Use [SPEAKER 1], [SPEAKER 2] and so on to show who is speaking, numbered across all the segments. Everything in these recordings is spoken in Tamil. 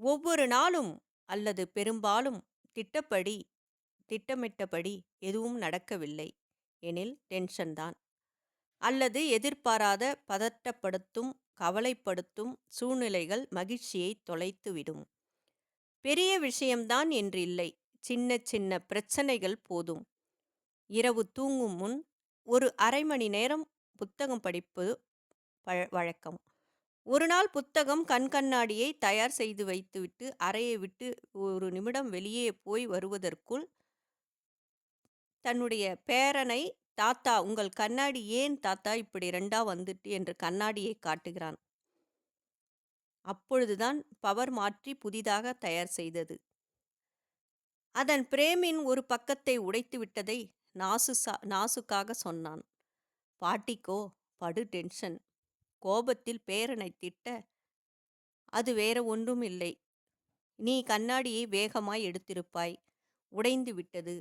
[SPEAKER 1] ஒவ்வொரு நாளும் அல்லது பெரும்பாலும் திட்டப்படி திட்டமிட்டபடி எதுவும் நடக்கவில்லை. எனில் டென்ஷன் தான். அல்லது எதிர்பாராத பதட்டப்படுத்தும் கவலைப்படுத்தும் சூழ்நிலைகள் மகிழ்ச்சியை தொலைத்துவிடும் பெரிய விஷயம்தான் என்றில்லை. சின்ன சின்ன பிரச்சனைகள் போதும். இரவு தூங்கும் முன் ஒரு அரை மணி நேரம் புத்தகம் படிப்பது வழக்கம். ஒரு நாள் புத்தகம் கண் கண்ணாடியை தயார் செய்து வைத்துவிட்டு அறையை விட்டு ஒரு நிமிடம் வெளியே போய் வருவதற்குள் தன்னுடைய பேரனை தாத்தா உங்கள் கண்ணாடி ஏன் தாத்தா இப்படி ரெண்டா வந்துட்டு? என்று கண்ணாடியை காட்டுகிறான். அப்பொழுதுதான் பவர் மாற்றி புதிதாக தயார் செய்தது. அதன் பிரேமின் ஒரு பக்கத்தை உடைத்து விட்டதை நாசு நாசுக்காக சொன்னான். பாட்டிக்கோ படு டென்ஷன். கோபத்தில் பேரனை திட்ட அது வேற ஒன்றும் இல்லை. நீ கண்ணாடியை வேகமாய் எடுத்திருப்பாய். உடைந்து விட்டது.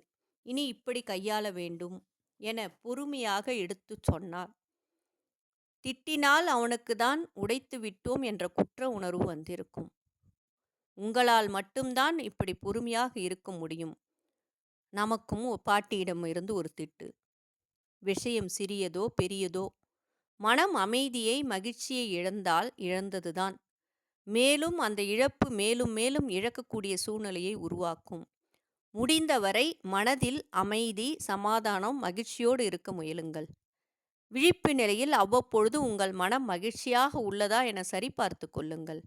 [SPEAKER 1] இனி இப்படி கையாள வேண்டும் என பொறுமையாக எடுத்துச் சொன்னார். திட்டினால் அவனுக்கு தான் உடைத்து விட்டோம் என்ற குற்ற உணர்வு வந்திருக்கும். உங்களால் மட்டும்தான் இப்படி பொறுமையாக இருக்க முடியும். நமக்கும் பாட்டியிடம் இருந்து ஒரு திட்டு. விஷயம் சிறியதோ பெரியதோ மனம் அமைதியை மகிழ்ச்சியை இழந்தால் இழந்ததுதான். மேலும் அந்த இழப்பு மேலும் மேலும் இழக்கக்கூடிய சூழ்நிலையை உருவாக்கும். முடிந்தவரை மனதில் அமைதி சமாதானம் மகிழ்ச்சியோடு இருக்க முயலுங்கள். விழிப்பு நிலையில் அவ்வப்பொழுது உங்கள் மனம் மகிழ்ச்சியாக உள்ளதா என சரிபார்த்து கொள்ளுங்கள்.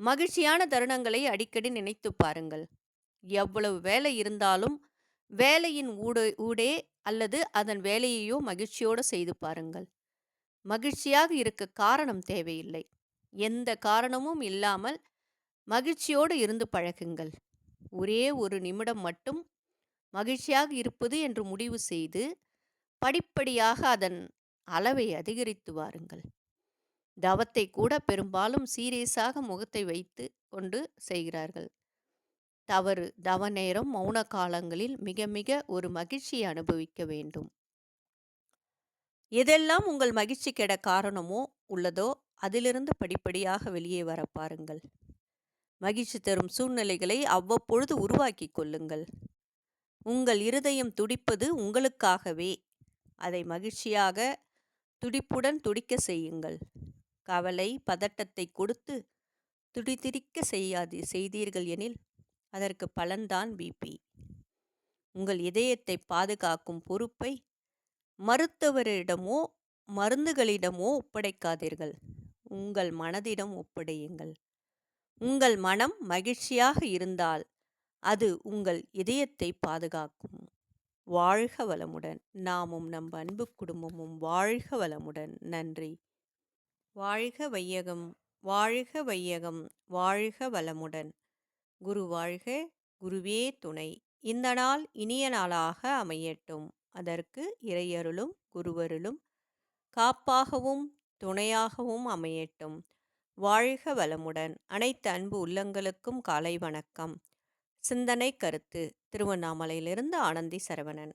[SPEAKER 1] மகிழ்ச்சியான தருணங்களை அடிக்கடி நினைத்து பாருங்கள். எவ்வளவு வேலை இருந்தாலும் வேலையின் ஊடே ஊடே அல்லது அதன் வேலையையோ மகிழ்ச்சியோடு செய்து பாருங்கள். மகிழ்ச்சியாக இருக்க காரணம் தேவையில்லை. எந்த காரணமும் இல்லாமல் மகிழ்ச்சியோடு இருந்து பழகுங்கள். ஒரே ஒரு நிமிடம் மட்டும் மகிழ்ச்சியாக இருப்பது என்று முடிவு செய்து படிப்படியாக அதன் அளவை அதிகரித்து வாருங்கள். தவத்தை கூட பெரும்பாலும் சீரியஸாக முகத்தை வைத்து கொண்டு செய்கிறார்கள். தவறு தவ நேரம் மௌன காலங்களில் மிக மிக ஒரு மகிழ்ச்சியை அனுபவிக்க வேண்டும். எதெல்லாம் உங்கள் மகிழ்ச்சி கெட காரணமோ உள்ளதோ அதிலிருந்து படிப்படியாக வெளியே வர பாருங்கள். மகிழ்ச்சி தரும் சூழ்நிலைகளை அவ்வப்பொழுது உருவாக்கி கொள்ளுங்கள். உங்கள் இருதயம் துடிப்பது உங்களுக்காகவே. அதை மகிழ்ச்சியாக துடிப்புடன் துடிக்க செய்யுங்கள். கவலை பதட்டத்தை கொடுத்து துடிதிரிக்க செய்யாது செய்தீர்கள் எனில் அதற்கு பலன்தான் பிபி உங்கள் இதயத்தை பாதுகாக்கும் பொறுப்பை மருத்துவரிடமோ மருந்துகளிடமோ ஒப்படைக்காதீர்கள். உங்கள் மனதிடம் ஒப்படையுங்கள். உங்கள் மனம் மகிழ்ச்சியாக இருந்தால் அது உங்கள் இதயத்தை பாதுகாக்கும். வாழ்க வளமுடன். நாமும் நம் அன்பு குடும்பமும் வாழ்க வளமுடன். நன்றி. வாழ்க வையகம். வாழ்க வையகம். வாழ்க வளமுடன். குரு வாழ்க குருவே துணை. இந்த நாள் இனிய நாளாக அமையட்டும். அதற்கு இறையருளும் குருவருளும் காப்பாகவும் துணையாகவும் அமையட்டும். வாழ்க வளமுடன். அனைத்து அன்பு உள்ளங்களுக்கும் காலை வணக்கம். சிந்தனை கருத்து திருவண்ணாமலையிலிருந்து ஆனந்தி சரவணன்.